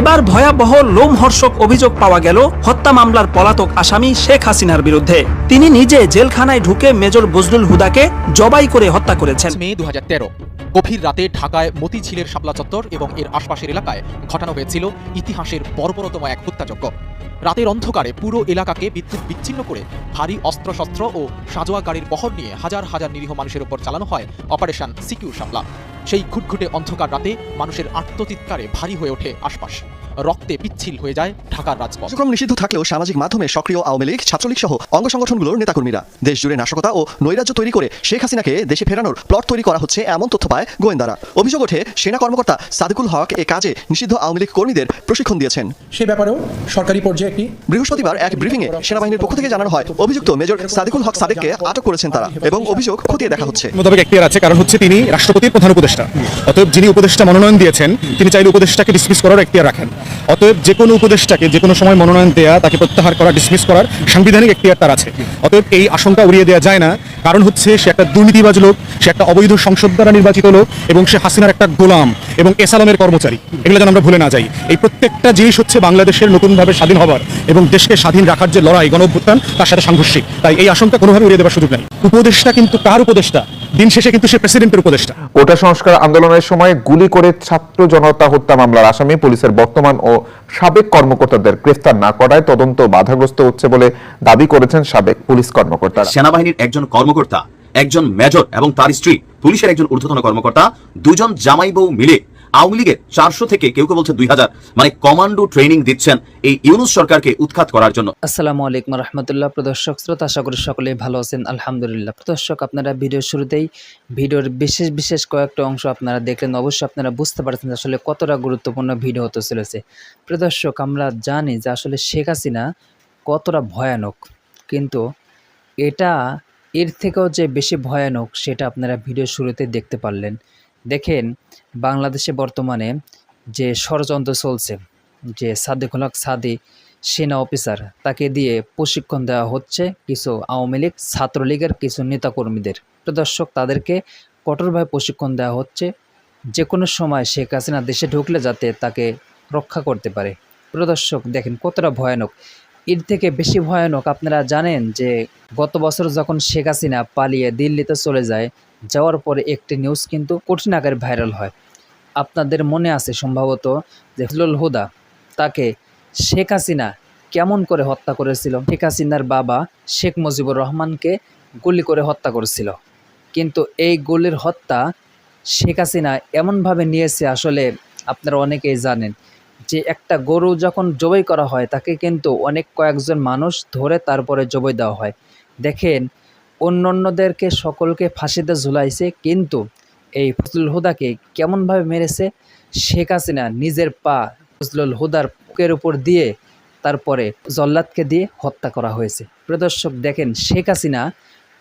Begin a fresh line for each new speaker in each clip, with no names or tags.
এবার ভয়াবহ লোমহর্ষক অভিযোগ পাওয়া গেল হত্যা মামলার পলাতক আসামি শেখ হাসিনার বিরুদ্ধে তিনি নিজে জেলখানায় ঢুকে মেজর বজরুল হুদাকে জবাই করে হত্যা করেছেন
মে দু গভীর রাতে ঢাকায় মতিঝিলের শাপলা চত্বর এবং এর আশপাশের এলাকায় ঘটানো হয়েছিল ইতিহাসের বর্বরতম এক হত্যাযজ্ঞ রাতের অন্ধকারে পুরো এলাকাকে বিদ্যুৎ বিচ্ছিন্ন করে ভারী অস্ত্রশস্ত্র ও সাজোয়া গাড়ির বহর নিয়ে হাজার হাজার নিরীহ মানুষের উপর চালানো হয় অপারেশন সিকিউর শাপলা সেই ঘুটঘুটে অন্ধকার রাতে মানুষের আত্মচিৎকারে ভারী হয়ে ওঠে আশপাশ রক্তে পিচ্ছিল হয়ে যায় ঢাকার রাজপথ
কার্যক্রম নিষিদ্ধ থাকলেও সামাজিক মাধ্যমে সক্রিয় আওয়ামী লীগ ছাত্রলীগ সহ অঙ্গ সংগঠনগুলোর নেতাকর্মীরা দেশ জুড়ে নাশকতা ও নৈরাজ্য তৈরি করে শেখ হাসিনাকে দেশে ফেরানোর প্লট তৈরি করা হচ্ছে এমন তথ্য পায় গোয়েন্দারা অভিযোগ ওঠে সেনা কর্মকর্তা সাদিকুল হক এ কাজে নিষিদ্ধ আওয়ামী লীগ কর্মীদের প্রশিক্ষণ দিয়েছেন
সে ব্যাপারেও সরকারি পর্যায়ে একটি
বৃহস্পতিবার এক ব্রিফিংয়ে সেনাবাহিনীর পক্ষ থেকে জানানো হয় অভিযুক্ত মেজর সাদিকুল হক সাদেককে আটক করেছেন তারা এবং অভিযোগ খতিয়ে দেখা হচ্ছে
মোতাবেক এখতিয়ার আছে কারণ হচ্ছে তিনি রাষ্ট্রপতির প্রধান উপদেষ্টা অতএব যিনি উপদেষ্টা মনোনয়ন দিয়েছেন তিনি চাইলে উপদেষ্টাকে ডিসমিস করার একটি রাখেন অতএব যে কোনো উপদেষ্টাকে যে কোনো সময় মনোনয়ন দেয়া তাকে প্রত্যাহার করা ডিসমিস করার সাংবিধানিক এখতিয়ার তার আছে অতএব এই আশঙ্কা উড়িয়ে দেওয়া যায় না কারণ হচ্ছে সে একটা দুর্নীতিবাজ লোক সে একটা অবৈধ সংসদ দ্বারা নির্বাচিত লোক এবং সে হাসিনার একটা গোলাম এবং এসালামের কর্মচারী এগুলো যেন আমরা ভুলে না যাই এই প্রত্যেকটা জিনিস হচ্ছে বাংলাদেশের নতুনভাবে স্বাধীন হবার এবং দেশকে স্বাধীন রাখার যে লড়াই গণ অভ্যুত্থান তার সাথে সাংঘর্ষিক তাই এই আশঙ্কা কোনোভাবে উড়িয়ে দেওয়ার সুযোগ নাই উপদেষ্টা কিন্তু কার উপদেষ্টা দিন শেষে কিন্তু সে প্রেসিডেন্টের উপদেষ্টা
কোটা সংস্কার আন্দোলনের সময় গুলি করে ছাত্র জনতা হত্যা মামলার আসামি পুলিশের বর্তমান ও সাবেক কর্মকর্তাদের গ্রেফতার না করায় তদন্ত বাধাগ্রস্ত হচ্ছে বলে দাবি করেছেন সাবেক পুলিশ কর্মকর্তা
সেনাবাহিনীর একজন কর্মকর্তা একজন মেজর এবং তার স্ত্রী পুলিশের একজন ঊর্ধ্বতন কর্মকর্তা দুজন জামাই বউ মিলে আওয়ামী লীগের চারশো থেকে কেউ কেউ বলছেন দুই হাজার মানে কমান্ডো ট্রেনিং দিচ্ছেন এই ইউনুস সরকারকে উৎখাত করার জন্য
আসসালামু আলাইকুম রহমতুল্লাহ প্রদর্শক শ্রোতা আশা করি সকলে ভালো আছেন আলহামদুলিল্লাহ প্রদর্শক আপনারা ভিডিওর শুরুতেই ভিডিওর বিশেষ বিশেষ কয়েকটা অংশ আপনারা দেখলেন অবশ্যই আপনারা বুঝতে পারছেন আসলে কতটা গুরুত্বপূর্ণ ভিডিও হতে চলেছে প্রদর্শক আমরা জানি যে আসলে শেখ হাসিনা কতটা ভয়ানক কিন্তু এটা এর থেকেও যে বেশি ভয়ানক সেটা আপনারা ভিডিও শুরুতে দেখতে পারলেন দেখেন বাংলাদেশে বর্তমানে যে ষড়যন্ত্র চলছে যে সাদেকুল হক সাদি সেনা অফিসার তাকে দিয়ে প্রশিক্ষণ দেওয়া হচ্ছে কিছু আওয়ামী লীগ ছাত্রলীগের কিছু নেতাকর্মীদের দর্শক তাদেরকে কঠোরভাবে প্রশিক্ষণ দেওয়া হচ্ছে যে কোনো সময় শেখ হাসিনা দেশে ঢুকলে যাতে তাকে রক্ষা করতে পারে প্রদর্শক দেখেন কতটা ভয়ানক এর থেকে বেশি ভয়ানক আপনারা জানেন যে গত বছর যখন শেখ হাসিনা পালিয়ে দিল্লিতে চলে যায় যাওয়ার পরে একটি নিউজ কিন্তু কঠিন আকারে ভাইরাল হয় আপনাদের মনে আছে সম্ভবত যে হজলুল হুদা তাকে শেখ হাসিনা কেমন করে হত্যা করেছিল শেখ হাসিনার বাবা শেখ মুজিবুর রহমানকে গুলি করে হত্যা করেছিল কিন্তু এই গুলির হত্যা শেখ হাসিনা এমনভাবে নিয়েছে আসলে আপনারা অনেকেই জানেন যে একটা গরু যখন জবাই করা হয় তাকে কিন্তু অনেক কয়েকজন মানুষ ধরে তারপরে জবাই দেওয়া হয় দেখেন অন্যান্যদেরকে সকলকে ফাঁসিতে ঝুলাইছে কিন্তু এই ফজলুল হুদাকে কেমনভাবে মেরেছে শেখ হাসিনা নিজের পা ফজলুল হুদার পুকের উপর দিয়ে তারপরে জল্লাদকে দিয়ে হত্যা করা হয়েছে প্রদর্শক দেখেন শেখ হাসিনা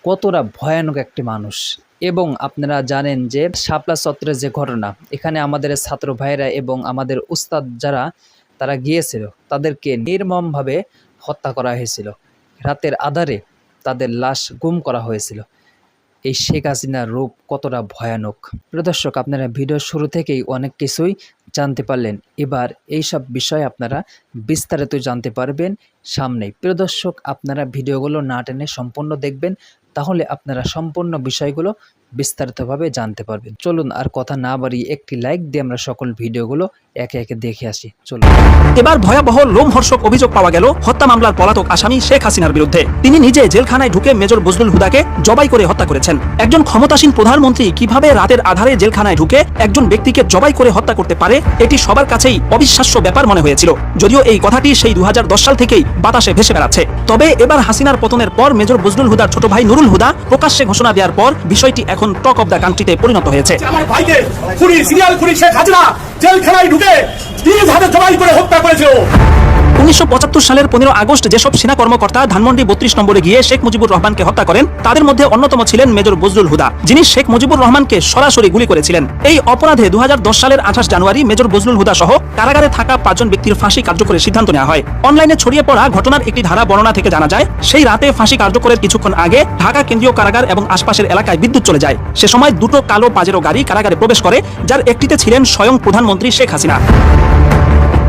কতটা ভয়ানক একটি মানুষ এবং আপনারা জানেন যে শাপলা চত্বরের যে ঘটনা এখানে আমাদের ছাত্র ভাইরা এবং আমাদের উস্তাদ যারা তারা গিয়েছিল তাদেরকে নির্মমভাবে হত্যা করা হয়েছিল রাতের আধারে তাদের লাশ গুম করা হয়েছিল এই শেখ হাসিনার রূপ কতটা ভয়ানক প্রদর্শক আপনারা ভিডিও শুরু থেকেই অনেক কিছুই জানতে পারলেন এবার এই সব বিষয় আপনারা বিস্তারিত জানতে পারবেন সামনেই প্রদর্শক আপনারা ভিডিওগুলো না টেনে সম্পূর্ণ দেখবেন তাহলে আপনারা সম্পূর্ণ বিষয়গুলো বিস্তারিতভাবে জানতে পারবেন চলুন আর কথা না বাড়িয়ে একটি লাইক দিয়ে আমরা সকল ভিডিওগুলো একে একে দেখে আসি
চলুন এবার ভয়াবহ লোমহর্ষক অভিযোগ পাওয়া গেল হত্যা মামলার পলাতক আসামি শেখ হাসিনার বিরুদ্ধে তিনি নিজে জেলখানায় ঢুকে মেজর হুদাকে জবাই করে হত্যা করেছেন একজন ক্ষমতাসীন প্রধানমন্ত্রী কিভাবে রাতের আধারে জেলখানায় ঢুকে একজন ব্যক্তিকে জবাই করে হত্যা করতে পারে এটি সবার কাছেই অবিশ্বাস্য ব্যাপার মনে হয়েছিল যদিও এই কথাটি সেই দু সাল থেকেই বাতাসে ভেসে বেড়াচ্ছে তবে এবার হাসিনার পতনের পর মেজর বজলুল হুদার ছোট ভাই নুরুল হুদা প্রকাশ্যে ঘোষণা দেওয়ার পর বিষয়টি এখন টক অফ দ্য কান্ট্রিতে পরিণত হয়েছে
আমার ভাইকে খুনি সিরিয়াল খুনি শেখ জেল খেলায় ঢুকে তিন হাতে জবাই করে হত্যা করেছিল
উনিশশো সালের পনেরো আগস্ট যেসব সেনা কর্মকর্তা ধানমন্ডি বত্রিশ নম্বরে গিয়ে শেখ মুজিবুর রহমানকে হত্যা করেন তাদের মধ্যে অন্যতম ছিলেন মেজর বজরুল হুদা যিনি শেখ মুজিবুর রহমানকে সরাসরি গুলি করেছিলেন এই অপরাধে দু সালের আঠাশ জানুয়ারি মেজর বজরুল হুদা সহ কারাগারে থাকা পাঁচজন ব্যক্তির ফাঁসি কার্যকরের সিদ্ধান্ত নেওয়া হয় অনলাইনে ছড়িয়ে পড়া ঘটনার একটি ধারা বর্ণনা থেকে জানা যায় সেই রাতে ফাঁসি কার্যকরের কিছুক্ষণ আগে ঢাকা কেন্দ্রীয় কারাগার এবং আশপাশের এলাকায় বিদ্যুৎ চলে যায় সে সময় দুটো কালো পাজেরো গাড়ি কারাগারে প্রবেশ করে যার একটিতে ছিলেন স্বয়ং প্রধানমন্ত্রী শেখ হাসিনা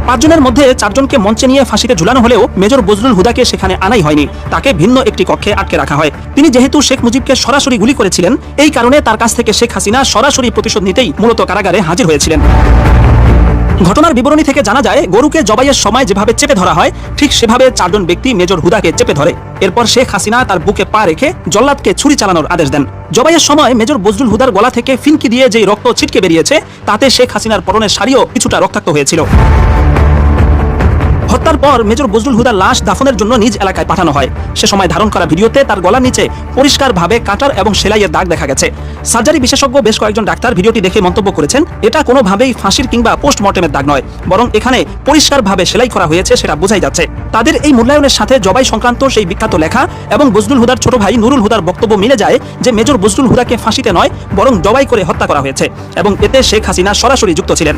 পাঁচজনের মধ্যে চারজনকে মঞ্চে নিয়ে ফাঁসিতে ঝুলানো হলেও মেজর বজরুল হুদাকে সেখানে আনাই হয়নি তাকে ভিন্ন একটি কক্ষে আটকে রাখা হয় তিনি যেহেতু শেখ মুজিবকে সরাসরি গুলি করেছিলেন এই কারণে তার কাছ থেকে শেখ হাসিনা সরাসরি প্রতিশোধ নিতেই মূলত কারাগারে হাজির হয়েছিলেন ঘটনার বিবরণী থেকে জানা যায় গরুকে জবাইয়ের সময় যেভাবে চেপে ধরা হয় ঠিক সেভাবে চারজন ব্যক্তি মেজর হুদাকে চেপে ধরে এরপর শেখ হাসিনা তার বুকে পা রেখে জল্লাদকে ছুরি চালানোর আদেশ দেন জবাইয়ের সময় মেজর বজরুল হুদার গলা থেকে ফিনকি দিয়ে যেই রক্ত ছিটকে বেরিয়েছে তাতে শেখ হাসিনার পরনের শাড়িও কিছুটা রক্তাক্ত হয়েছিল হত্যার পর মেজর বজরুল হুদার লাশ দাফনের জন্য নিজ এলাকায় পাঠানো হয় সে সময় ধারণ করা ভিডিওতে তার গলার নিচে পরিষ্কারভাবে কাটার এবং সেলাইয়ের দাগ দেখা গেছে সার্জারি বিশেষজ্ঞ বেশ কয়েকজন ডাক্তার ভিডিওটি দেখে মন্তব্য করেছেন এটা কোনোভাবেই ফাঁসির কিংবা পোস্টমর্টেমের দাগ নয় বরং এখানে পরিষ্কারভাবে সেলাই করা হয়েছে সেটা বোঝাই যাচ্ছে তাদের এই মূল্যায়নের সাথে জবাই সংক্রান্ত সেই বিখ্যাত লেখা এবং বজরুল হুদার ছোট ভাই নুরুল হুদার বক্তব্য মিলে যায় যে মেজর বজরুল হুদাকে ফাঁসিতে নয় বরং জবাই করে হত্যা করা হয়েছে এবং এতে শেখ হাসিনা সরাসরি যুক্ত ছিলেন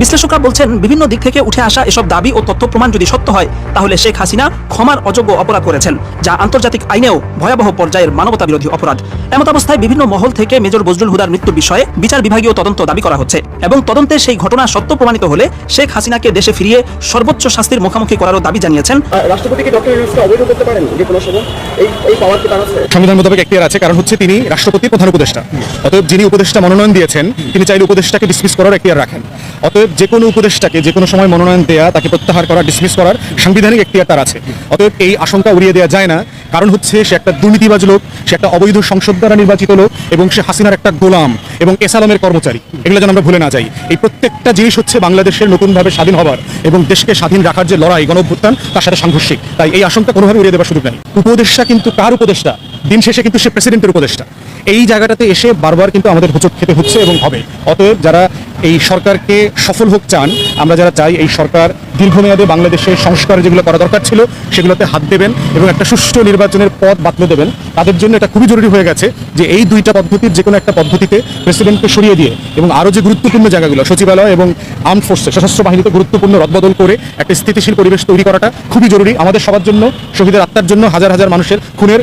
বিশ্লেষকরা বলছেন বিভিন্ন দিক থেকে উঠে আসা এসব দাবি ও তথ্য প্রমাণ যদি সত্য হয় তাহলে শেখ হাসিনা ক্ষমার অযোগ্য অপরাধ করেছেন যা আন্তর্জাতিক আইনেও ভয়াবহ পর্যায়ের মানবতা বিরোধী অপরাধ এমত অবস্থায় বিভিন্ন মহল থেকে মেজর বজরুল হুদার মৃত্যুর বিষয়ে বিচার বিভাগীয় তদন্ত দাবি করা হচ্ছে এবং তদন্তে সেই ঘটনা সত্য প্রমাণিত হলে শেখ হাসিনাকে দেশে ফিরিয়ে সর্বোচ্চ শাস্তির মুখোমুখি করারও দাবি জানিয়েছেন
রাষ্ট্রপতিকে
সংবিধান মোতাবেক একটি আছে কারণ হচ্ছে তিনি রাষ্ট্রপতি প্রধান উপদেষ্টা অতএব যিনি উপদেষ্টা মনোনয়ন দিয়েছেন তিনি চাইলে উপদেষ্টাকে ডিসমিস করার একটি রাখেন অতএব অতএব যে কোনো উপদেষ্টাকে যে কোনো সময় মনোনয়ন দেয়া তাকে প্রত্যাহার করা ডিসমিস করার সাংবিধানিক একটি তার আছে অতএব এই আশঙ্কা উড়িয়ে দেওয়া যায় না কারণ হচ্ছে সে একটা দুর্নীতিবাজ লোক সে একটা অবৈধ সংসদ দ্বারা নির্বাচিত লোক এবং সে হাসিনার একটা গোলাম এবং এসালামের কর্মচারী এগুলো যেন আমরা ভুলে না যাই এই প্রত্যেকটা জিনিস হচ্ছে বাংলাদেশের নতুনভাবে স্বাধীন হবার এবং দেশকে স্বাধীন রাখার যে লড়াই গণভ্যুত্থান তার সাথে সাংঘর্ষিক তাই এই আশঙ্কা কোনোভাবে উড়িয়ে দেওয়ার সুযোগ নাই উপদেষ্টা কিন্তু কার উপদেষ্টা দিন শেষে কিন্তু সে প্রেসিডেন্টের উপদেষ্টা এই জায়গাটাতে এসে বারবার কিন্তু আমাদের হুচক খেতে হচ্ছে এবং হবে অতএব যারা এই সরকারকে সফল হোক চান আমরা যারা চাই এই সরকার দীর্ঘমেয়াদে বাংলাদেশের সংস্কার যেগুলো করা দরকার ছিল সেগুলোতে হাত দেবেন এবং একটা সুষ্ঠু নির্বাচন নির্বাচনের পদ বাতলে দেবেন তাদের জন্য এটা খুবই জরুরি হয়ে গেছে যে এই দুইটা পদ্ধতির যে কোনো একটা পদ্ধতিতে প্রেসিডেন্টকে সরিয়ে দিয়ে এবং আরও যে গুরুত্বপূর্ণ জায়গাগুলো সচিবালয় এবং আর্ম ফোর্সে সশস্ত্র বাহিনীতে গুরুত্বপূর্ণ রদবদল করে একটা স্থিতিশীল পরিবেশ তৈরি করাটা খুবই জরুরি আমাদের সবার জন্য শহীদের আত্মার জন্য হাজার হাজার মানুষের খুনের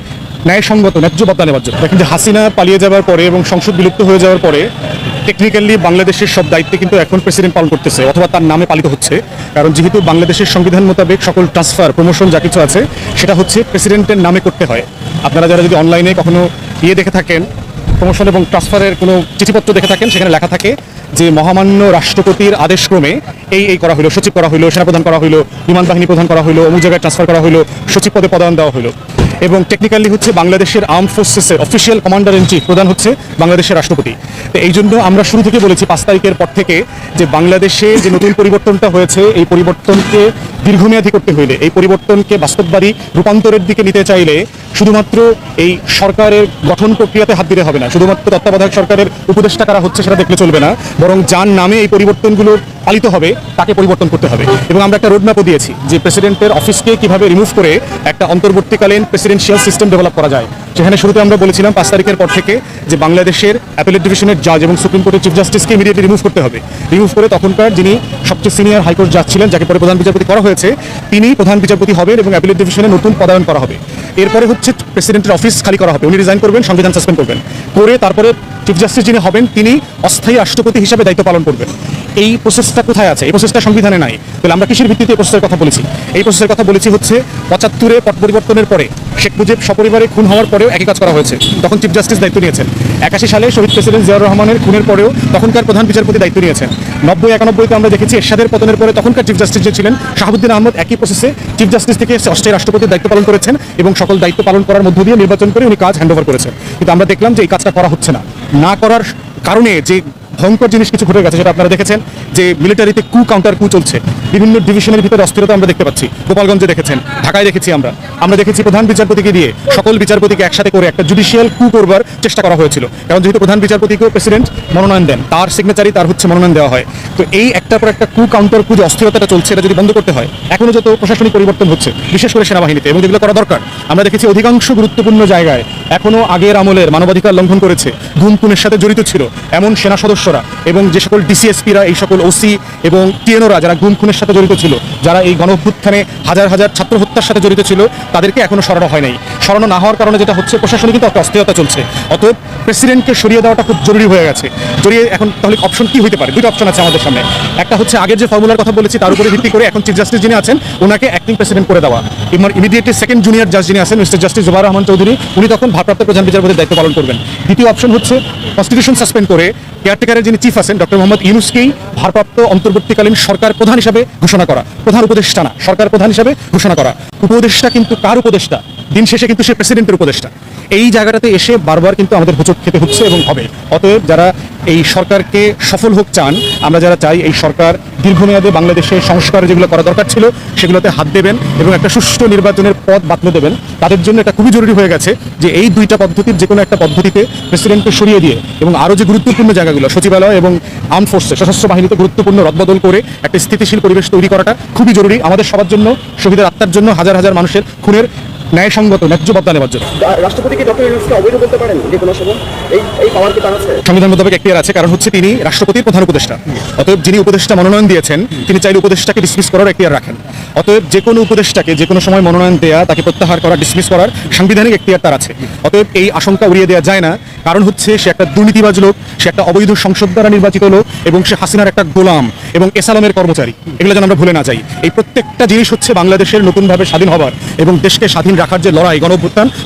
ন্যায়সঙ্গত ন্যায্য বদলা নেওয়ার জন্য দেখেন যে হাসিনা পালিয়ে যাওয়ার পরে এবং সংসদ বিলুপ্ত হয়ে যাওয়ার পরে টেকনিক্যালি বাংলাদেশের সব দায়িত্বে কিন্তু এখন প্রেসিডেন্ট পালন করতেছে অথবা তার নামে পালিত হচ্ছে কারণ যেহেতু বাংলাদেশের সংবিধান মোতাবেক সকল ট্রান্সফার প্রমোশন যা কিছু আছে সেটা হচ্ছে প্রেসিডেন্টের নামে করতে হয় আপনারা যারা যদি অনলাইনে কখনো ইয়ে দেখে থাকেন প্রমোশন এবং ট্রান্সফারের কোনো চিঠিপত্র দেখে থাকেন সেখানে লেখা থাকে যে মহামান্য রাষ্ট্রপতির আদেশক্রমে এই এই করা হলো সচিব করা হলো সেনাপ্রধান করা হলো বিমান বাহিনী প্রধান করা হলো অমুক জায়গায় ট্রান্সফার করা হলো সচিব পদে পদায়ন দেওয়া হলো এবং টেকনিক্যালি হচ্ছে বাংলাদেশের আর্ম ফোর্সেসের অফিসিয়াল কমান্ডার ইন চিফ প্রধান হচ্ছে বাংলাদেশের রাষ্ট্রপতি তো এই জন্য আমরা শুরু থেকে বলেছি পাঁচ তারিখের পর থেকে যে বাংলাদেশে যে নতুন পরিবর্তনটা হয়েছে এই পরিবর্তনকে দীর্ঘমেয়াদী করতে হইলে এই পরিবর্তনকে বাস্তববাদী রূপান্তরের দিকে নিতে চাইলে শুধুমাত্র এই সরকারের গঠন প্রক্রিয়াতে হাত দিতে হবে না শুধুমাত্র তত্ত্বাবধায়ক সরকারের উপদেষ্টা কারা হচ্ছে সেটা দেখলে চলবে না বরং যার নামে এই পরিবর্তনগুলো পালিত হবে তাকে পরিবর্তন করতে হবে এবং আমরা একটা রোডম্যাপও দিয়েছি যে প্রেসিডেন্টের অফিসকে কিভাবে রিমুভ করে একটা অন্তর্বর্তীকালীন প্রেসিডেন্ট প্রেসিডেন্সিয়াল সিস্টেম ডেভেলপ করা যায় সেখানে শুরুতে আমরা বলেছিলাম পাঁচ তারিখের পর থেকে যে বাংলাদেশের অ্যাপেলেট ডিভিশনের জাজ এবং সুপ্রিম কোর্টের চিফ জাস্টিসকে ইমিডিয়েটলি রিমুভ করতে হবে রিমুভ করে তখনকার যিনি সবচেয়ে সিনিয়র হাইকোর্ট জাজ ছিলেন যাকে পরে প্রধান বিচারপতি করা হয়েছে তিনি প্রধান বিচারপতি হবেন এবং অ্যাপেলেট ডিভিশনে নতুন পদায়ন করা হবে এরপরে হচ্ছে প্রেসিডেন্টের অফিস খালি করা হবে উনি রিজাইন করবেন সংবিধান সাসপেন্ড করবেন করে তারপরে চিফ জাস্টিস যিনি হবেন তিনি অস্থায়ী রাষ্ট্রপতি হিসাবে দায়িত্ব পালন করবেন এই প্রসেসটা কোথায় আছে এই প্রসেসটা সংবিধানে নাই তাহলে আমরা কিসের ভিত্তিতে এই প্রসেসের কথা বলেছি এই প্রসেসের কথা বলেছি হচ্ছে পঁচাত্তরে পট পরিবর্তনের পরে শেখ মুজিব সপরিবারে খুন হওয়ার পরেও একই কাজ করা হয়েছে তখন চিফ জাস্টিস দায়িত্ব নিয়েছেন একাশি সালে সাবেক প্রেসিডেন্ট জিয়াউর রহমানের খুনের পরেও তখনকার প্রধান বিচারপতি দায়িত্ব নিয়েছেন নব্বই একানব্বইতে আমরা দেখেছি এরশাদের পতনের পরে তখনকার চিফ জাস্টিস যে ছিলেন শাহাবুদ্দিন আহমদ একই প্রসেসে চিফ জাস্টিস থেকে অস্ট্রেলিয়া রাষ্ট্রপতির দায়িত্ব পালন করেছেন এবং সকল দায়িত্ব পালন করার মধ্য দিয়ে নির্বাচন করে উনি কাজ হ্যান্ডওভার করেছেন কিন্তু আমরা দেখলাম যে এই কাজটা করা হচ্ছে না না করার কারণে যে ভয়ঙ্কর জিনিস কিছু ঘটে গেছে যেটা আপনারা দেখেছেন যে মিলিটারিতে কু কাউন্টার কু চলছে বিভিন্ন ডিভিশনের ভিতরে অস্থিরতা আমরা দেখতে পাচ্ছি গোপালগঞ্জে দেখেছেন ঢাকায় দেখেছি আমরা আমরা দেখেছি প্রধান বিচারপতিকে দিয়ে সকল বিচারপতিকে একসাথে করে একটা জুডিশিয়াল কু করবার চেষ্টা করা হয়েছিল কারণ যেহেতু প্রধান বিচারপতিকেও প্রেসিডেন্ট মনোনয়ন দেন তার সিগনেচারই তার হচ্ছে মনোনয়ন দেওয়া হয় তো এই একটা পর একটা কু কাউন্টার কু যে অস্থিরতাটা চলছে এটা যদি বন্ধ করতে হয় এখনও যত প্রশাসনিক পরিবর্তন হচ্ছে বিশেষ করে সেনাবাহিনীতে এবং যেগুলো করা দরকার আমরা দেখেছি অধিকাংশ গুরুত্বপূর্ণ জায়গায় এখনও আগের আমলের মানবাধিকার লঙ্ঘন করেছে ধুমকুনের সাথে জড়িত ছিল এমন সেনা সদস্য সদস্যরা এবং যে সকল ডিসিএসপিরা এই সকল ওসি এবং টিএনওরা যারা গুম খুনের সাথে জড়িত ছিল যারা এই গণভ্যুত্থানে হাজার হাজার ছাত্র হত্যার সাথে জড়িত ছিল তাদেরকে এখনও সরানো হয় নাই সরানো না হওয়ার কারণে যেটা হচ্ছে প্রশাসনে কিন্তু একটা অস্থিরতা চলছে অতএব প্রেসিডেন্টকে সরিয়ে দেওয়াটা খুব জরুরি হয়ে গেছে জড়িয়ে এখন তাহলে অপশন কি হতে পারে দুটো অপশন আছে আমাদের সামনে একটা হচ্ছে আগের যে ফর্মুলার কথা বলেছি তার উপরে ভিত্তি করে এখন চিফ জাস্টিস যিনি আছেন ওনাকে অ্যাক্টিং প্রেসিডেন্ট করে দেওয়া ইমিডিয়েটলি সেকেন্ড জুনিয়র জাজ যিনি আছেন মিস্টার জাস্টিস জোবার রহমান চৌধুরী উনি তখন ভারপ্রাপ্ত প্রধান বিচারপতির দায়িত্ব পালন করবেন দ্বিতীয় অপশন হচ্ছে কনস্টিটিউশন সাসপেন্ড করে কেয়ারটেকার সেখানে যিনি চিফ আছেন ডক্টর মোহাম্মদ ইউনুসকেই ভারপ্রাপ্ত অন্তর্বর্তীকালীন সরকার প্রধান হিসাবে ঘোষণা করা প্রধান উপদেষ্টা না সরকার প্রধান হিসাবে ঘোষণা করা উপদেষ্টা কিন্তু কার উপদেষ্টা দিন শেষে কিন্তু সে প্রেসিডেন্টের উপদেষ্টা এই জায়গাটাতে এসে বারবার কিন্তু আমাদের হুচুক খেতে হচ্ছে এবং হবে অতএব যারা এই সরকারকে সফল হোক চান আমরা যারা চাই এই সরকার দীর্ঘমেয়াদে বাংলাদেশে সংস্কার যেগুলো করা দরকার ছিল সেগুলোতে হাত দেবেন এবং একটা সুষ্ঠু নির্বাচনের পথ বাতলে দেবেন তাদের জন্য এটা খুবই জরুরি হয়ে গেছে যে এই দুইটা পদ্ধতির যে কোনো একটা পদ্ধতিতে প্রেসিডেন্টকে সরিয়ে দিয়ে এবং আরও যে গুরুত্বপূর্ণ জায়গাগুলো সচিবালয় এবং আর্ম ফোর্সে সশস্ত্র বাহিনীতে গুরুত্বপূর্ণ রদবদল করে একটা স্থিতিশীল পরিবেশ তৈরি করাটা খুবই জরুরি আমাদের সবার জন্য শহীদের আত্মার জন্য হাজার হাজার মানুষের খুনের ন্যায়সঙ্গত নেওয়ার জন্য রাষ্ট্রপতিকে সংবিধান মোতাবেক আছে কারণ হচ্ছে তিনি রাষ্ট্রপতির প্রধান উপদেষ্টা অতএব যিনি উপদেষ্টা মনোনয়ন দিয়েছেন তিনি চাইলে উপদেষ্টাকে ডিসমিস করার রাখেন অতএব যে কোনো উপদেষ্টাকে যে কোনো সময় মনোনয়ন দেয়া তাকে প্রত্যাহার করা ডিসমিস করার সাংবিধানিক একটি তার আছে অতএব এই আশঙ্কা উড়িয়ে দেওয়া যায় না কারণ হচ্ছে সে একটা দুর্নীতিবাজ লোক সে একটা অবৈধ সংসদ দ্বারা নির্বাচিত লোক এবং সে হাসিনার একটা গোলাম এবং এসালামের কর্মচারী এগুলো যেন আমরা ভুলে না যাই এই প্রত্যেকটা জিনিস হচ্ছে বাংলাদেশের নতুনভাবে স্বাধীন হবার এবং দেশকে স্বাধীন রাখার যে লড়াই গণ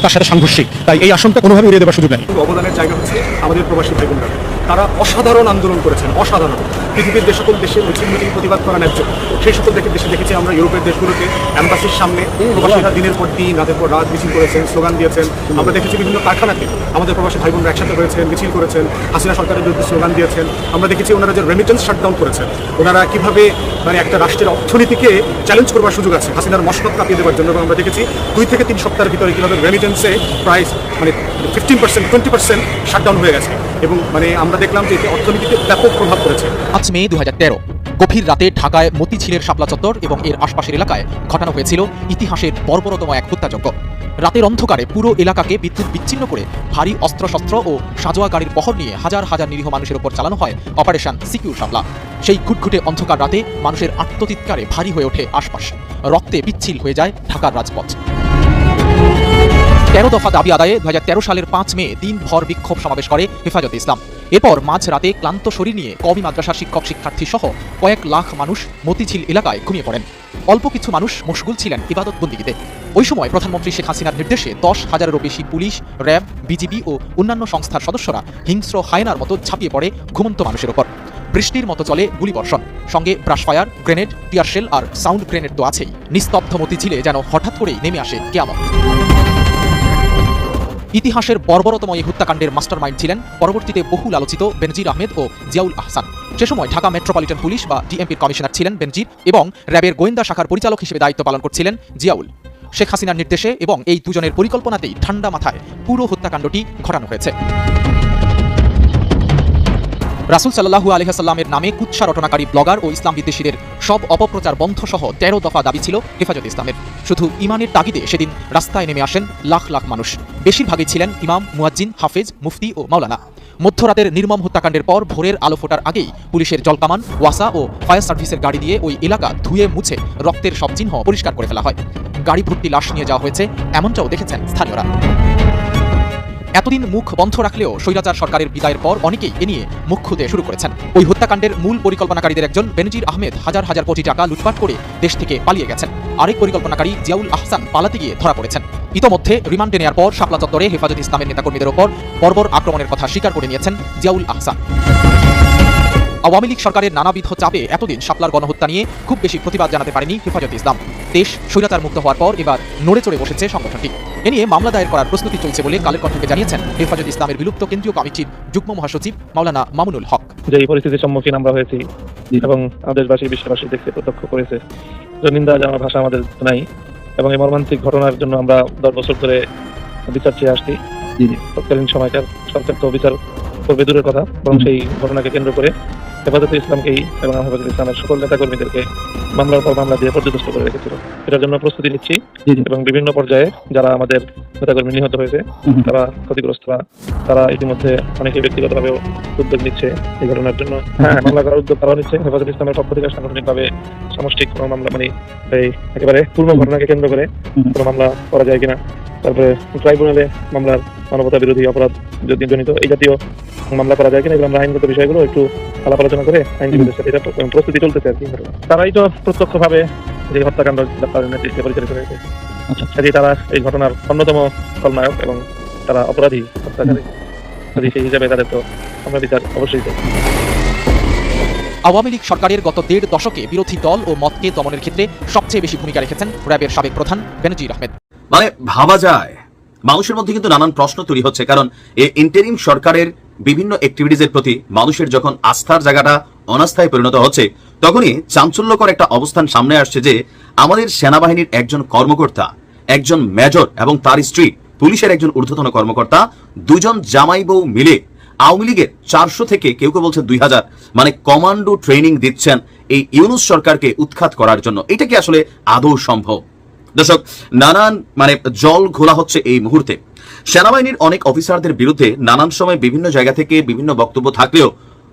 তার সাথে সাংঘর্ষিক
তাই এই আসনটা কোনোভাবে উড়িয়ে দেওয়ার সুযোগ নেই অবদানের জায়গা হচ্ছে আমাদের প্রবাসী ভাইবোনরা তারা অসাধারণ আন্দোলন করেছেন অসাধারণ পৃথিবীর যে সকল দেশে মুসলিম মিটিং প্রতিবাদ করা ন্যায্য সেই সকল দেখে দেশে দেখেছি আমরা ইউরোপের দেশগুলোকে অ্যাম্বাসির সামনে প্রবাসীরা দিনের পর দিন রাতের পর রাত মিছিল করেছেন স্লোগান দিয়েছেন আমরা দেখেছি বিভিন্ন কারখানাতে আমাদের প্রবাসী ভাই বোনরা একসাথে করেছেন মিছিল করেছেন হাসিনা সরকারের বিরুদ্ধে স্লোগান দিয়েছেন আমরা দেখেছি ওনারা যে রেমিটেন্স শাটডাউন করেছেন ওনারা কিভাবে মানে একটা রাষ্ট্রের অর্থনীতিকে চ্যালেঞ্জ করবার সুযোগ আছে হাসিনার মশলাত কাঁপিয়ে দেওয়ার জন্য আমরা দেখেছি দুই থেকে তিন সপ্তাহের ভিতরে কীভাবে রেমিটেন্সে প্রায় মানে fifteen percent twenty percent shutdown হয়ে গেছে এবং মানে আমরা আমরা দেখলাম যে এতে অর্থনীতিতে ব্যাপক প্রভাব পড়েছে
পাঁচ মে দু গভীর রাতে ঢাকায় মতিঝিলের শাপলা চত্বর এবং এর আশপাশের এলাকায় ঘটানো হয়েছিল ইতিহাসের বর্বরতম এক হত্যাযজ্ঞ রাতের অন্ধকারে পুরো এলাকাকে বিদ্যুৎ বিচ্ছিন্ন করে ভারী অস্ত্রশস্ত্র ও সাজোয়া গাড়ির বহর নিয়ে হাজার হাজার নিরীহ মানুষের ওপর চালানো হয় অপারেশন সিকিউর শাপলা সেই ঘুটঘুটে অন্ধকার রাতে মানুষের আত্মতিৎকারে ভারী হয়ে ওঠে আশপাশ রক্তে বিচ্ছিল হয়ে যায় ঢাকার রাজপথ তেরো দফা দাবি আদায়ে দু সালের পাঁচ মে দিন ভর বিক্ষোভ সমাবেশ করে হেফাজতে ইসলাম এরপর মাঝ রাতে ক্লান্ত শরীর নিয়ে কবি মাদ্রাসার শিক্ষক শিক্ষার্থী সহ কয়েক লাখ মানুষ মতিঝিল এলাকায় ঘুমিয়ে পড়েন অল্প কিছু মানুষ মশগুল ছিলেন ইবাদত বন্দিগিতে ওই সময় প্রধানমন্ত্রী শেখ হাসিনার নির্দেশে দশ হাজারেরও বেশি পুলিশ র্যাব বিজিবি ও অন্যান্য সংস্থার সদস্যরা হিংস্র হায়নার মতো ঝাঁপিয়ে পড়ে ঘুমন্ত মানুষের ওপর বৃষ্টির মতো চলে গুলিবর্ষণ সঙ্গে ব্রাশফায়ার গ্রেনেড টিয়ারশেল আর সাউন্ড গ্রেনেড তো আছেই নিস্তব্ধ মতি ঝিলে যেন হঠাৎ করেই নেমে আসে কেয়ামত ইতিহাসের বর্বরতম এই হত্যাকাণ্ডের মাস্টার মাইন্ড ছিলেন পরবর্তীতে বহুল আলোচিত বেনজির আহমেদ ও জিয়াউল আহসান সে সময় ঢাকা মেট্রোপলিটন পুলিশ বা ডিএমপির কমিশনার ছিলেন বেনজির এবং র্যাবের গোয়েন্দা শাখার পরিচালক হিসেবে দায়িত্ব পালন করছিলেন জিয়াউল শেখ হাসিনার নির্দেশে এবং এই দুজনের পরিকল্পনাতেই ঠান্ডা মাথায় পুরো হত্যাকাণ্ডটি ঘটানো হয়েছে রাসুল সাল্লাহু আলহাসাল্লামের নামে কুৎসা রটনাকারী ব্লগার ও ইসলাম বিদ্বেষীদের সব অপপ্রচার বন্ধ সহ তেরো দফা দাবি ছিল হেফাজত ইসলামের শুধু ইমানের তাগিদে সেদিন রাস্তায় নেমে আসেন লাখ লাখ মানুষ বেশিরভাগই ছিলেন ইমাম মুয়াজ্জিন হাফেজ মুফতি ও মাওলানা মধ্যরাতের নির্মম হত্যাকাণ্ডের পর ভোরের আলো ফোটার আগেই পুলিশের জলকামান ওয়াসা ও ফায়ার সার্ভিসের গাড়ি দিয়ে ওই এলাকা ধুয়ে মুছে রক্তের সব চিহ্ন পরিষ্কার করে ফেলা হয় গাড়ি ভর্তি লাশ নিয়ে যাওয়া হয়েছে এমনটাও দেখেছেন স্থানীয়রা এতদিন মুখ বন্ধ রাখলেও স্বৈরাচার সরকারের বিদায়ের পর অনেকেই এ নিয়ে মুখ খুঁতে শুরু করেছেন ওই হত্যাকাণ্ডের মূল পরিকল্পনাকারীদের একজন বেনজির আহমেদ হাজার হাজার কোটি টাকা লুটপাট করে দেশ থেকে পালিয়ে গেছেন আরেক পরিকল্পনাকারী জিয়াউল আহসান পালাতে গিয়ে ধরা পড়েছেন ইতোমধ্যে রিমান্ডে নেওয়ার পর শাপলা চত্বরে হেফাজত ইসলামের নেতাকর্মীদের ওপর বর্বর আক্রমণের কথা স্বীকার করে নিয়েছেন জিয়াউল আহসান আওয়ামী লীগ সরকারের নানাবিধ চাপে এতদিন শাপলার গণহত্যা নিয়ে খুব বেশি প্রতিবাদ জানাতে পারেনি হেফাজতে ইসলাম দেশ স্বৈরাচার মুক্ত হওয়ার পর এবার নড়ে চড়ে বসেছে সংগঠনটি এ নিয়ে মামলা দায়ের করার প্রস্তুতি চলছে বলে কালের কণ্ঠকে জানিয়েছেন হেফাজত ইসলামের বিলুপ্ত কেন্দ্রীয় কমিটির যুগ্ম মহাসচিব মাওলানা মামুনুল হক
যে পরিস্থিতির সম্মুখীন আমরা হয়েছি এবং দেশবাসী বিশ্ববাসী দেখতে প্রত্যক্ষ করেছে নিন্দা জানার ভাষা আমাদের নাই এবং এই মর্মান্তিক ঘটনার জন্য আমরা দশ বছর ধরে বিচার চেয়ে আসছি তৎকালীন সময়কার সরকার তো বিচার করবে দূরের কথা বরং সেই ঘটনাকে কেন্দ্র করে হেফাজতে ইসলামকেই এবং হেফাজতে ইসলামের সকল নেতা কর্মীদেরকে মামলার পর মামলা দিয়ে পর্যদস্ত করে রেখেছিল এটার জন্য প্রস্তুতি নিচ্ছি এবং বিভিন্ন পর্যায়ে যারা আমাদের নেতাকর্মী নিহত হয়েছে তারা ক্ষতিগ্রস্তরা তারা ইতিমধ্যে অনেকে ব্যক্তিগতভাবেও উদ্যোগ নিচ্ছে এই ঘটনার জন্য মামলা করার উদ্যোগ তারাও নিচ্ছে হেফাজত ইসলামের পক্ষ থেকে সাংগঠনিকভাবে সমষ্টিক কোনো মামলা মানে এই একেবারে পূর্ণ ঘটনাকে কেন্দ্র করে কোনো মামলা করা যায় কিনা তারপরে ট্রাইব্যুনালে মামলার মানবতা বিরোধী অপরাধ যদি জনিত এই জাতীয় মামলা করা যায় কিনা এগুলো আমরা আইনগত বিষয়গুলো একটু আলাপ আলোচনা করে আইনজীবীদের সাথে এটা প্রস্তুতি চলতেছে আর কি তারাই তো প্রত্যক্ষভাবে যে হত্যাকাণ্ড নেতৃত্বে পরিচালিত হয়েছে কাজে আচ্ছা, আচ্ছা। তারা এই ঘটনার অন্যতম খলনায়ক এবং তারা অপরাধী হত্যাকারী কাজে সেই হিসাবে তাদের তো আমরা বিচার অবশ্যই চাই
আওয়ামী লীগ সরকারের গত দেড় দশকে বিরোধী দল ও মতকে দমনের ক্ষেত্রে সবচেয়ে বেশি ভূমিকা রেখেছেন র্যাবের সাবেক প্রধান বেনজির আহমেদ
মানে ভাবা যায় মানুষের মধ্যে কিন্তু নানান প্রশ্ন তৈরি হচ্ছে কারণ এই ইন্টারিম সরকারের বিভিন্ন অ্যাক্টিভিটিজের প্রতি মানুষের যখন আস্থার জায়গাটা অনাস্থায় পরিণত হচ্ছে তখনই চাঞ্চল্যকর একটা অবস্থান সামনে আসছে যে আমাদের সেনাবাহিনীর একজন কর্মকর্তা একজন মেজর এবং তার স্ত্রী পুলিশের একজন ঊর্ধ্বতন কর্মকর্তা দুজন জামাই বউ মিলে আওয়ামী লীগের চারশো থেকে কেউ কেউ বলছে দুই হাজার মানে কমান্ডো ট্রেনিং দিচ্ছেন এই ইউনুস সরকারকে উৎখাত করার জন্য এটা কি আসলে আদৌ সম্ভব দর্শক নানান মানে জল ঘোলা হচ্ছে এই মুহূর্তে সেনাবাহিনীর অনেক অফিসারদের বিরুদ্ধে নানান সময় বিভিন্ন জায়গা থেকে বিভিন্ন বক্তব্য থাকলেও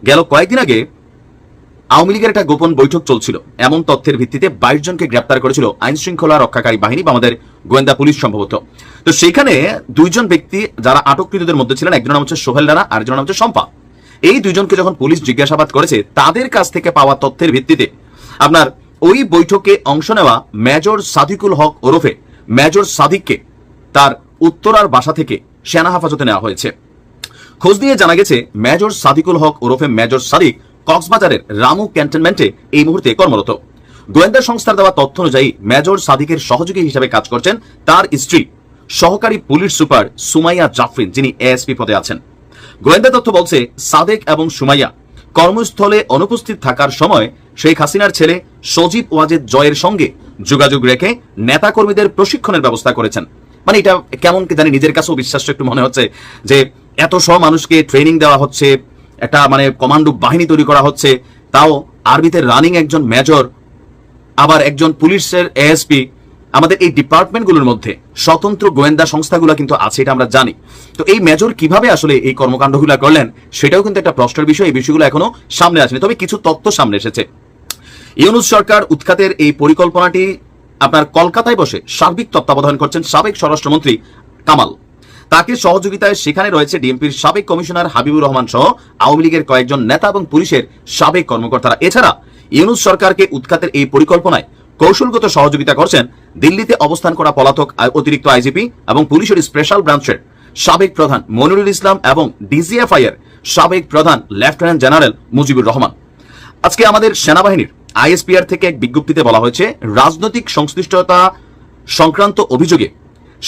গেল কয়েকদিন আগে আওয়ামী লীগের একটা গোপন বৈঠক চলছিল এমন তথ্যের ভিত্তিতে বাইশ জনকে গ্রেপ্তার করেছিল আইন শৃঙ্খলা রক্ষাকারী বাহিনী বা আমাদের গোয়েন্দা পুলিশ সম্ভবত তো সেখানে দুইজন ব্যক্তি যারা আটককৃতদের মধ্যে ছিলেন একজন নাম হচ্ছে সোহেল রানা আর একজন নাম হচ্ছে শম্পা এই দুইজনকে যখন পুলিশ জিজ্ঞাসাবাদ করেছে তাদের কাছ থেকে পাওয়া তথ্যের ভিত্তিতে আপনার ওই বৈঠকে অংশ নেওয়া মেজর সাদিকুল হক ওরফে মেজর সাদিককে তার উত্তরার বাসা থেকে সেনা হেফাজতে নেওয়া হয়েছে খোঁজ দিয়ে জানা গেছে মেজর সাদিকুল হক ওরফে মেজর সাদিক কক্সবাজারের রামু ক্যান্টনমেন্টে এই মুহূর্তে কর্মরত গোয়েন্দা সংস্থার দেওয়া তথ্য অনুযায়ী মেজর সাদিকের সহযোগী হিসেবে কাজ করছেন তার স্ত্রী সহকারী পুলিশ সুপার সুমাইয়া জাফরিন যিনি এএসপি পদে আছেন গোয়েন্দা তথ্য বলছে সাদেক এবং সুমাইয়া কর্মস্থলে অনুপস্থিত থাকার সময় শেখ হাসিনার ছেলে সজীব ওয়াজেদ জয়ের সঙ্গে যোগাযোগ রেখে নেতাকর্মীদের প্রশিক্ষণের ব্যবস্থা করেছেন মানে এটা কেমন কি জানি নিজের কাছেও বিশ্বাস একটু মনে হচ্ছে যে এত সব মানুষকে ট্রেনিং দেওয়া হচ্ছে একটা মানে কমান্ডো বাহিনী তৈরি করা হচ্ছে তাও আরবিতে রানিং একজন মেজর আবার একজন পুলিশের এএসপি আমাদের এই ডিপার্টমেন্টগুলোর মধ্যে স্বতন্ত্র গোয়েন্দা সংস্থাগুলো কিন্তু আছে এটা আমরা জানি তো এই মেজর কিভাবে আসলে এই কর্মকাণ্ডগুলো করলেন সেটাও কিন্তু একটা প্রশ্নের বিষয় এই বিষয়গুলো এখনো সামনে আসেনি তবে কিছু তত্ত্ব সামনে এসেছে ইউনুস সরকার উৎখাতের এই পরিকল্পনাটি আপনার কলকাতায় বসে সার্বিক তত্ত্বাবধান করছেন সাবেক স্বরাষ্ট্রমন্ত্রী কামাল তাকে সহযোগিতায় সেখানে রয়েছে ডিএমপির সাবেক কমিশনার হাবিবুর রহমান সহ আওয়ামী লীগের কয়েকজন নেতা এবং পুলিশের সাবেক কর্মকর্তারা এছাড়া ইউনুস সরকারকে উৎখাতের এই পরিকল্পনায় কৌশলগত সহযোগিতা করছেন দিল্লিতে অবস্থান করা পলাতক অতিরিক্ত আইজিপি এবং পুলিশের স্পেশাল ব্রাঞ্চের সাবেক প্রধান মনিরুল ইসলাম এবং ডিজিএফআই এর সাবেক প্রধান লেফটেন্যান্ট জেনারেল মুজিবুর রহমান আজকে আমাদের সেনাবাহিনীর আইএসপিআর থেকে এক বিজ্ঞপ্তিতে বলা হয়েছে রাজনৈতিক সংশ্লিষ্টতা সংক্রান্ত অভিযোগে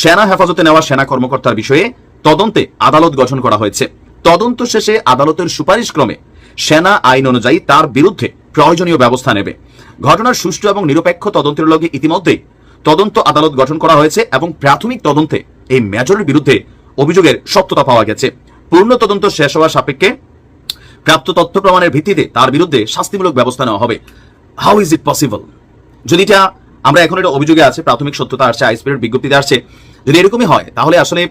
সেনা হেফাজতে নেওয়া সেনা কর্মকর্তার বিষয়ে তদন্তে আদালত গঠন করা হয়েছে তদন্ত শেষে আদালতের সুপারিশ ক্রমে সেনা আইন অনুযায়ী তার বিরুদ্ধে প্রয়োজনীয় ব্যবস্থা নেবে ঘটনার সুষ্ঠু এবং নিরপেক্ষ তদন্তের লগে ইতিমধ্যে তদন্ত আদালত গঠন করা হয়েছে এবং প্রাথমিক তদন্তে এই মেজরের বিরুদ্ধে অভিযোগের সত্যতা পাওয়া গেছে পূর্ণ তদন্ত শেষ হওয়ার সাপেক্ষে প্রাপ্ত তথ্য প্রমাণের ভিত্তিতে তার বিরুদ্ধে শাস্তিমূলক ব্যবস্থা নেওয়া হবে হাউ ইজ ইট পসিবল যদি এটা আমরা এখন এটা অভিযোগে আছে প্রাথমিক সত্যতা আসছে আইসপিরের বিজ্ঞপ্তিতে আসছে যদি এরকমই হয় তাহলে আসলে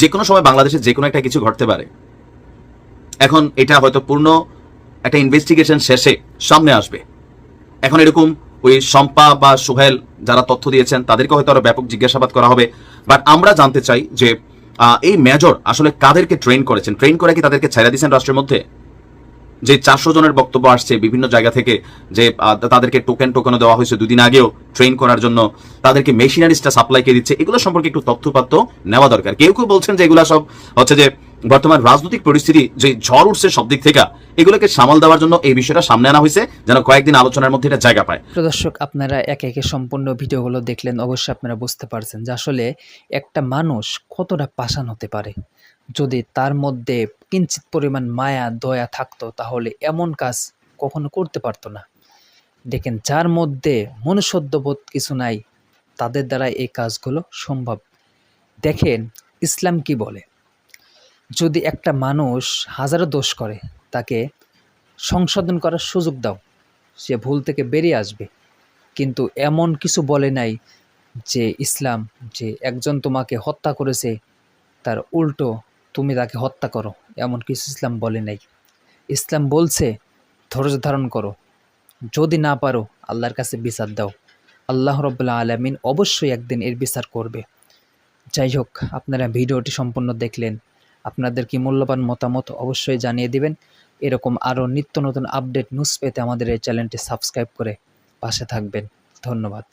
যে কোনো সময় বাংলাদেশে যে কোনো একটা কিছু ঘটতে পারে এখন এটা হয়তো পূর্ণ একটা ইনভেস্টিগেশন শেষে সামনে আসবে এখন এরকম ওই শম্পা বা সোহেল যারা তথ্য দিয়েছেন তাদেরকে হয়তো আরো ব্যাপক জিজ্ঞাসাবাদ করা হবে বাট আমরা জানতে চাই যে এই মেজর আসলে কাদেরকে ট্রেন করেছেন ট্রেন করে কি তাদেরকে ছেড়ে দিয়েছেন রাষ্ট্রের মধ্যে যে চারশো জনের বক্তব্য আসছে বিভিন্ন জায়গা থেকে যে তাদেরকে টোকেন টোকেনও দেওয়া হয়েছে দুদিন আগেও ট্রেন করার জন্য তাদেরকে মেশিনারিজটা সাপ্লাই করে দিচ্ছে এগুলো সম্পর্কে একটু তথ্যপাত্র নেওয়া দরকার কেউ কেউ বলছেন যে এগুলো সব হচ্ছে যে বর্তমান রাজনৈতিক পরিস্থিতি যে ঝড় উঠছে সব দিক থেকে এগুলোকে সামাল দেওয়ার জন্য এই বিষয়টা সামনে আনা হয়েছে যেন কয়েকদিন আলোচনার মধ্যে এটা জায়গা পায়
দর্শক আপনারা একে একে সম্পূর্ণ ভিডিওগুলো দেখলেন অবশ্যই আপনারা বুঝতে পারছেন যে আসলে একটা মানুষ কতটা পাশান হতে পারে যদি তার মধ্যে কিঞ্চিত পরিমাণ মায়া দয়া থাকতো তাহলে এমন কাজ কখনো করতে পারতো না দেখেন যার মধ্যে মনুষ্যত্ববোধ কিছু নাই তাদের দ্বারা এই কাজগুলো সম্ভব দেখেন ইসলাম কি বলে যদি একটা মানুষ হাজারো দোষ করে তাকে সংশোধন করার সুযোগ দাও সে ভুল থেকে বেরিয়ে আসবে কিন্তু এমন কিছু বলে নাই যে ইসলাম যে একজন তোমাকে হত্যা করেছে তার উল্টো তুমি তাকে হত্যা করো এমন কিছু ইসলাম বলে নাই ইসলাম বলছে ধৈর্য ধারণ করো যদি না পারো আল্লাহর কাছে বিচার দাও আল্লাহ রব্লা আলমিন অবশ্যই একদিন এর বিচার করবে যাই হোক আপনারা ভিডিওটি সম্পূর্ণ দেখলেন আপনাদের কি মূল্যবান মতামত অবশ্যই জানিয়ে দিবেন এরকম আরও নিত্য নতুন আপডেট নিউজ পেতে আমাদের এই চ্যানেলটি সাবস্ক্রাইব করে পাশে থাকবেন ধন্যবাদ